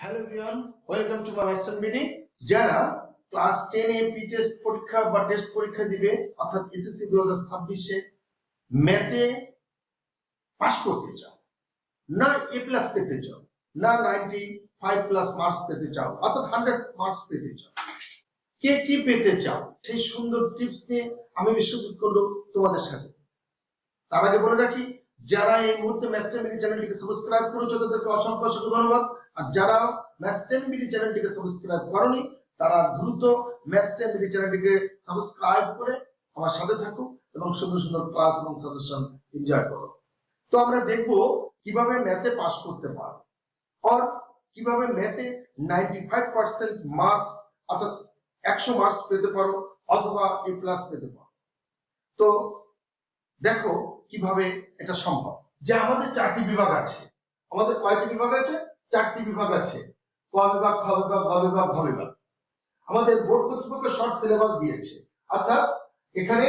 Hello everyone welcome to my master meeting যারা class 10 A P test পরীক্ষা বা test পরীক্ষা দিবে, অর্থাৎ এসএসসি 2026 এ ম্যাথে পাস করতে চাও, না এ প্লাস পেতে চাও, না 95 প্লাস মার্কস পেতে চাও, অর্থাৎ 100 মার্কস পেতে চাও, কে কি পেতে চাও, সেই সুন্দর টিপস নিয়ে আমি বিশ্বজিৎ কুন্ডু তোমাদের সাথে। তার আগে বলে রাখি, যারা এই মুহূর্তে মাস্টার মিটিং চ্যানেলটিকে সাবস্ক্রাইব করেছ, তাদেরকে অসংখ্য অসংখ্য ধন্যবাদ। আর যারা ম্যাস্টেন বিডি চ্যানেলটিকে সাবস্ক্রাইব করনি, তারা দ্রুত ম্যাস্টেন বিডি চ্যানেলটিকে সাবস্ক্রাইব করে আমার সাথে থাকো এবং সুন্দর সুন্দর ক্লাস এবং সাজেশন এনজয় করো তো আমরা দেখব কীভাবে ম্যাথে পাস করতে পারো আর কীভাবে ম্যাথে 95% মার্কস অর্থাৎ 100 মার্কস পেতে পারো অথবা এ প্লাস পেতে পারো। তো দেখো কীভাবে এটা সম্ভব। যে আমাদের চারটি বিভাগ আছে, আমাদের কয়টি বিভাগ আছে? চারটি বিভাগ আছে। ক বিভাগ, খ বিভাগ, গ বিভাগ, ঘ বিভাগ। আমাদের বোর্ড কর্তৃপক্ষ শর্ট সিলেবাস দিয়েছে। অর্থাৎ এখানে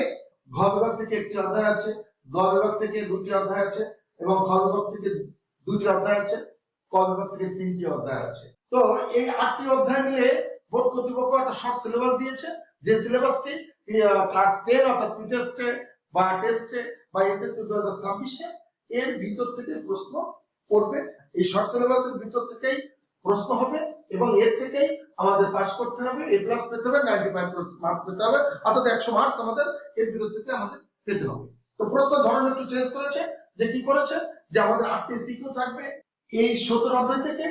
ঘ বিভাগ থেকে একটি অধ্যায় আছে, গ বিভাগ থেকে দুটি অধ্যায় আছে, এবং খ বিভাগ থেকে দুটি অধ্যায় আছে, ক বিভাগ থেকে তিনটি অধ্যায় আছে। তো এই আটটি অধ্যায় মিলে বোর্ড কর্তৃপক্ষ একটা শর্ট সিলেবাস দিয়েছে। যে সিলেবাসটি ক্লাস টেন অর্থাৎ টেস্টে বা টেস্টে বা এসএসসি দু হাজার ছাব্বিশে, এর ভিতর থেকে প্রশ্ন করবে। এই শর্ট সিলেবাসের ভিতর থেকেই প্রশ্ন হবে এবং এর থেকেই আমাদের পাস করতে হবে এ প্লাস পেতে হবে নাইনটি ফাইভ মার্ক পেতে হবে, অর্থাৎ একশো মার্কস আমাদের এর ভিতর থেকে আমাদের পেতে হবে। তো প্রশ্ন ধরন একটু চেঞ্জ করেছে, যে কি করেছে? যে আমাদের আটটি সিকিউ থাকবে, এই সতেরো অধ্যায় থেকে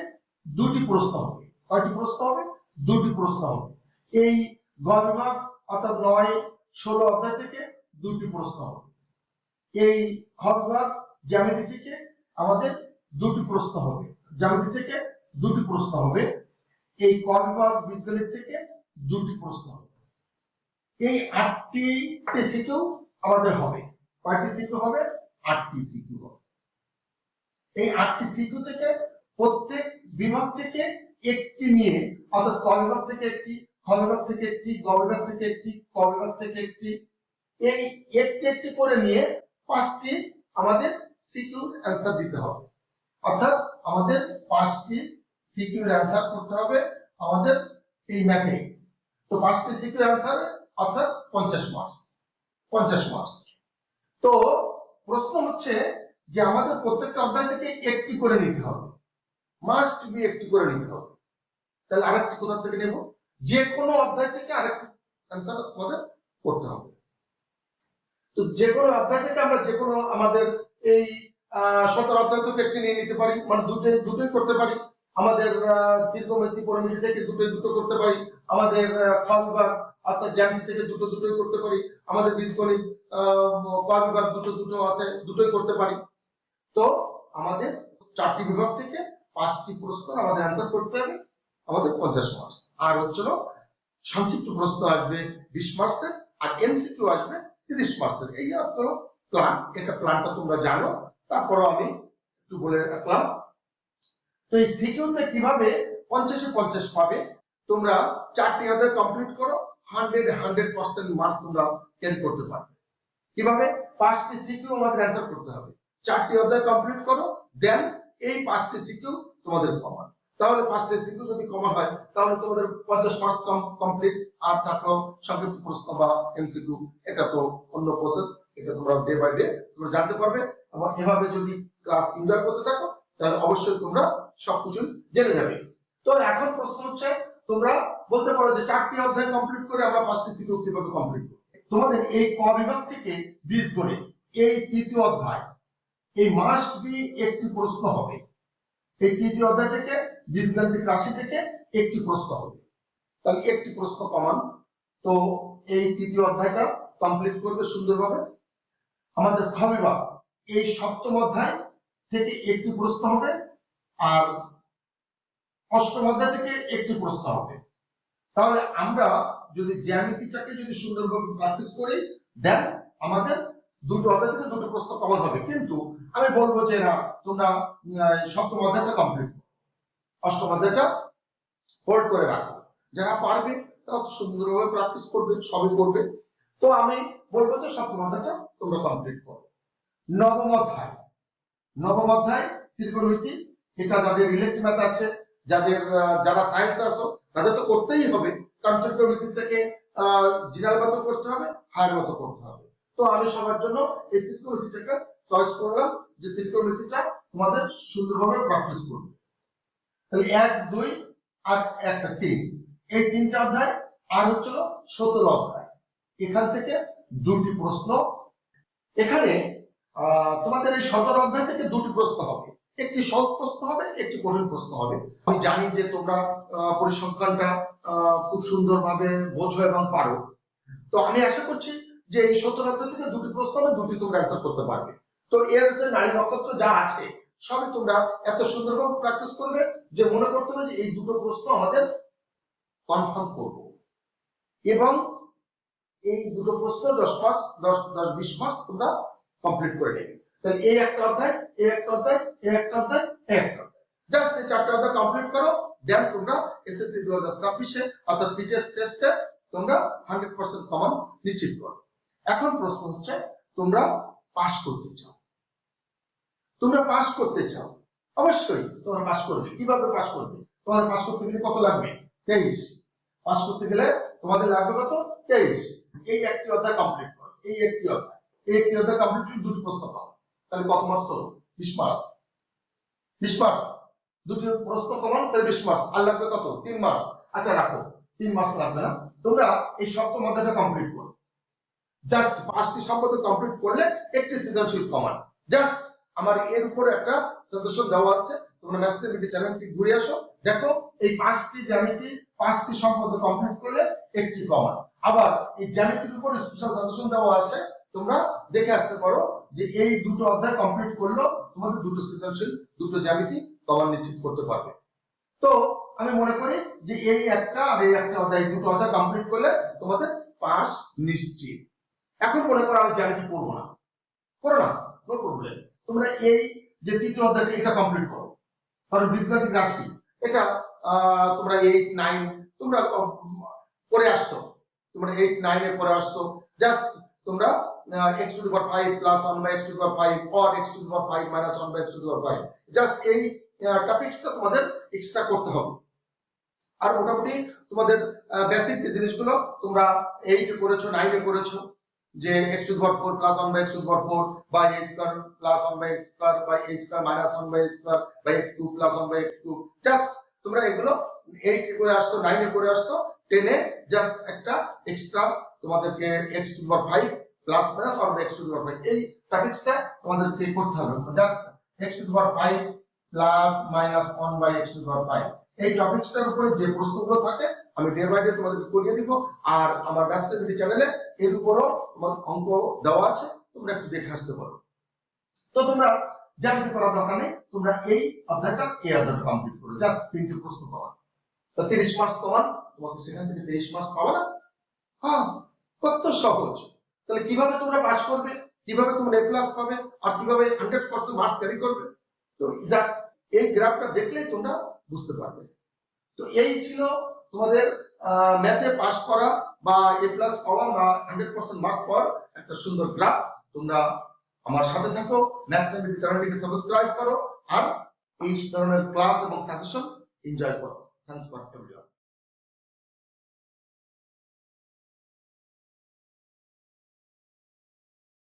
দুটি প্রশ্ন হবে। কয়টি প্রশ্ন হবে? দুটি প্রশ্ন হবে। এই গ বিভাগ অর্থাৎ নয়, ষোলো অধ্যায় থেকে দুটি প্রশ্ন হবে। এই খ বিভাগ জ্যামিতি থেকে আমাদের দুটি প্রশ্ন হবে। জ্যামিতি থেকে দুটি প্রশ্ন হবে। এই ক বিভাগ বীজগণিত থেকে দুটি প্রশ্ন হবে। এই আটটি সিকিউ আমাদের হবে। কয়টি সিকিউ হবে? আটটি সিকিউ হবে। এই আটটি সিকিউ থেকে প্রত্যেক বিভাগ থেকে একটি নিয়ে, অর্থাৎ ক থেকে একটি খ থেকে একটি গ থেকে একটি ক থেকে একটি, এই একটি একটি করে নিয়ে পাঁচটি আমাদের সিকিউর অ্যান্সার দিতে হবে। অর্থাৎ আমাদের পাঁচটি সিকিউর অ্যান্সার করতে হবে আমাদের এই ম্যাথে। তো পাঁচটি সিকিউর অ্যান্সার, অর্থাৎ পঞ্চাশ মার্কস পঞ্চাশ মার্কস তো প্রশ্ন হচ্ছে যে আমাদের প্রত্যেকটা অধ্যায় থেকে একটি করে নিতে হবে। মাস্ট বি একটি করে নিতে হবে। তাহলে আরেকটি কোথা থেকে নেব? যে কোনো অধ্যায় থেকে আরেকটি অ্যান্সার আমাদের করতে হবে। তো যে কোনো অধ্যায় থেকে আমরা যে কোনো আমাদের এই সতেরো অধ্যায় থেকে একটি নিয়ে নিতে পারি মানে দুটোই দুটোই করতে পারি। আমাদের দীর্ঘমেত্রী পরিমিতি থেকে দুটোই দুটো করতে পারি। আমাদের বিভাগ অর্থাৎ জ্যামিতি থেকে দুটো দুটোই করতে পারি। আমাদের বীজগণিত ক বিভাগ দুটো দুটো আছে, দুটোই করতে পারি। তো আমাদের চারটি বিভাগ থেকে পাঁচটি প্রশ্ন আমাদের অ্যান্সার করতে হবে, আমাদের পঞ্চাশ মার্কস আর হচ্ছিল, সংক্ষিপ্ত প্রশ্ন আসবে বিশ মার্কসের আর এমসিকিউ আসবে তিরিশ মার্কসের এই হলো প্ল্যান এটা প্ল্যানটা তোমরা জানো। তারপরও আমি একটু বলে রাখলাম। তো এই সিকিউতে কীভাবে পঞ্চাশে পঞ্চাশ পাবে, তোমরা চারটি অধ্যায় কমপ্লিট করো হান্ড্রেড হান্ড্রেড পার্সেন্ট মার্ক তোমরা ক্যারি করতে পারবে। কীভাবে? পাঁচটি সিকিউ আমাদের অ্যান্সার করতে হবে। চারটি অধ্যায় কমপ্লিট করো দেন এই পাঁচটি সিকিউ তোমাদের কমান তাহলে পাঁচটি সিকিউ যদি কমন হয়, তাহলে তোমাদের পঞ্চাশ মার্কস কমপ্লিট আর থাকল সংক্ষিপ্ত প্রশ্ন বা এমসিকিউ এটা তো অন্য প্রসেস এটা তোমরা ডে বাই ডে তোমরা জানতে পারবে। এবং এভাবে যদি ক্লাস এনজয় করতে থাকো, তাহলে অবশ্যই তোমরা সবকিছু জেনে যাবে। তো এখন প্রশ্ন হচ্ছে, তোমরা বলতে পারো যে চারটি অধ্যায় কমপ্লিট করে আমরা পাঁচটি সিকিউ কীভাবে কমপ্লিট করব। তোমাদের এই ক বিভাগ থেকে বীজ গণিত এই তৃতীয় অধ্যায়, এই মাস্ট বি একটি প্রশ্ন হবে। এই তৃতীয় অধ্যায় থেকে, বীজগাণিতিক রাশি থেকে একটি প্রশ্ন হবে। তাহলে একটি প্রশ্ন কমান। তো এই তৃতীয় অধ্যায়টা কমপ্লিট করবে সুন্দরভাবে। আমাদের খ বিভাগ এই সপ্তম অধ্যায় থেকে একটি প্রশ্ন হবে আর অষ্টম অধ্যায় থেকে একটি প্রশ্ন হবে। তাহলে আমরা যদি জ্যামিতিটাকে যদি সুন্দরভাবে প্র্যাকটিস করি দেন আমাদের দুটো অধ্যায় থেকে দুটো প্রশ্ন কমন হবে কিন্তু আমি বলব যে না, তোমরা সপ্তম অধ্যায়টা কমপ্লিট অষ্টম অধ্যায়টা হোল্ড করে রাখো। যারা পারবে, তারা সুন্দরভাবে প্র্যাকটিস করবে, সবই করবে। তো আমি বলব যে সপ্তম অধ্যায়টা তোমরা কমপ্লিট করো। নবম অধ্যায়। নবম অধ্যায়, ত্রিকোণমিতি, এটা যাদের ইলেকট্রিক ম্যাথ আছে, যাদের যারা সায়েন্স আসো তাদের তো করতেই হবে, কারণ ত্রিকোণমিতি থেকে জিনাল মতো করতে হবে হায়ার মতো করতে হবে। তো আমি সবার জন্য এই ত্রিকোণমিতিটাকে চয়েস করলাম, যে ত্রিকোণমিতিটা তোমাদের সুন্দরভাবে প্র্যাকটিস করবে। তাহলে এক, দুই আর একটা, তিন। এই তিনটা অধ্যায়, আর হচ্ছিল সতেরো অধ্যায়। এখান থেকে দুটি প্রশ্ন। এখানে তোমাদের এই সতেরো অধ্যায় থেকে দুটি প্রশ্ন হবে। একটি সহজ প্রশ্ন হবে, একটি কঠিন প্রশ্ন হবে। আমি জানি যে তোমরা পরিসংখ্যানটা খুব সুন্দরভাবে বোঝো এবং পারো। তো আমি আশা করছি যে এই সতেরো অধ্যায় থেকে দুটি প্রশ্ন হবে, দুটি তোমরা অ্যান্সার করতে পারবে। তো এর যে নারী নক্ষত্র যা আছে, সবই তোমরা এত সুন্দরভাবে প্র্যাকটিস করবে যে মনে করতে হবে যে এই দুটো প্রশ্ন আমাদের কনফার্ম করব। এবং এই দুটো প্রশ্ন দশ মার্কস দশ দশ, বিশ মার্কস তোমরা কমপ্লিট করে নেবে। তাহলে এই একটা অধ্যায় এই একটা অধ্যায় এই একটা অধ্যায় এই একটা অধ্যায়। জাস্ট এই চারটা অধ্যায় কমপ্লিট করো দেন তোমরা এসএসসি দু হাজার ছাব্বিশে, অর্থাৎ পিটিএস টেস্টে তোমরা হান্ড্রেড পার্সেন্ট কমন নিশ্চিত করো। এখন প্রশ্ন হচ্ছে, তোমরা পাস করতে চাও? তোমরা পাস করতে চাও? অবশ্যই, তোমরা পাস করবে। কীভাবে পাস করবে? তোমার পাস করতে গেলে কত লাগবে? তেইশ। পাস করতে গেলে তোমাদের লাগবে কত? তেইশ। এই একটি অধ্যায় কমপ্লিট করো। এই একটি অধ্যায়। এই একটি অধ্যায় কমপ্লিট করে দুটি প্রশ্ন পাও। তাহলে কত মার্কস হলো? বিশ মার্কস বিশ মার্কস দুটি প্রশ্ন কমন তাহলে বিশ মার্কস আর লাগবে কত? তিন মার্কস আচ্ছা রাখো। তিন মার্কস লাগবে না। তোমরা এই সপ্তম অধ্যায়টা কমপ্লিট করো। জাস্ট পাঁচটি সম্পদ কমপ্লিট করলে একটি সৃজনশীল কমান জাস্ট আমার এর উপরে একটা সাজেশন দেওয়া আছে। তোমরা ম্যাথমেটিক্স চ্যানেলটি ঘুরে আসো। দেখো, এই পাঁচটি জ্যামিতি, পাঁচটি সম্পদ কমপ্লিট করলে একটি কমান আবার এই জ্যামিতির উপরে স্পেশাল সাজেশন দেওয়া আছে। তোমরা দেখে আসতে পারো যে এই দুটো অধ্যায় কমপ্লিট করলেও তোমাদের দুটো সৃজনশীল, দুটো জ্যামিতি কমান নিশ্চিত করতে পারবে। তো আমি মনে করি যে এই একটা আর এই একটা অধ্যায় দুটো অধ্যায় কমপ্লিট করলে তোমাদের পাস নিশ্চিত। এখন মনে করো আমি জ্যামিতি করব না। করো না? নো প্রবলেম তোমরা এই যে তৃতীয় অধ্যায়টা এটা কমপ্লিট করো। কারণ বীজগাণিতিক রাশি। এটা তোমরা এইট নাইন তোমরা করে আসছো। তোমরা এইট নাইনে পরে আসছো। জাস্ট তোমরা x to power five plus one by x to power five or x to power five minus one by x to power five just এই টপিক্সটা তোমাদের এক্সট্রা করতে হবে। আর মোটামুটি তোমাদের বেসিক যে জিনিসগুলো তোমরা এইটে করেছ নাইনে করেছ, যে x to power four plus one by x to power four by a square plus one x square by a square minus one by square by x cube plus one by x cube just তোমরা এগুলো এইটে করে আসছো? নাইনে করে আসছো? টেনে just একটা এক্সট্রা তোমাদেরকে x to power five plus minus by x to power five এই টপিক্সটা তোমাদেরকে করতে হবে। Just x to power five plus minus one by x to power five এই টপিক্সটার উপরে যে প্রশ্নগুলো থাকে, আমি ডে বাই ডে তোমাদেরকে করিয়ে দিব। আর আমার ব্যাস্টেবিলিটি চ্যানেলে এর উপরও তোমার অঙ্ক দেওয়া আছে, তোমরা একটু দেখে আসতে পারো। তো তোমরা জ্যামিতি করার দরকার নেই, তোমরা এই অধ্যায়টা এই অধ্যায়টা কমপ্লিট করো। জাস্ট তিনটে প্রশ্ন পাওয়া তো তিরিশ মার্কস তোমার, তোমাকে সেখান থেকে তিরিশ মার্কস পাবে না? হ্যাঁ কত সহজ। তাহলে কীভাবে তোমরা পাস করবে? কীভাবে তোমরা এ প্লাস পাবে? আর কীভাবে হান্ড্রেড পার্সেন্ট মার্কস ক্যারি করবে? তো জাস্ট এই গ্রাফটা দেখলেই তোমরা বুঝতে পারবে। তো এই ছিল তোমাদের ম্যাথে পাস করা বা এ প্লাস পাওয়া বা হান্ড্রেড পার্সেন্ট মার্ক পাওয়ার একটা সুন্দর গ্রাফ তোমরা আমার সাথে থাকো ন্যাশনাল চ্যানেলটিকে সাবস্ক্রাইব করো, আর এই ধরনের ক্লাস এবং সাজেশন এনজয় করো। transformabiliyor.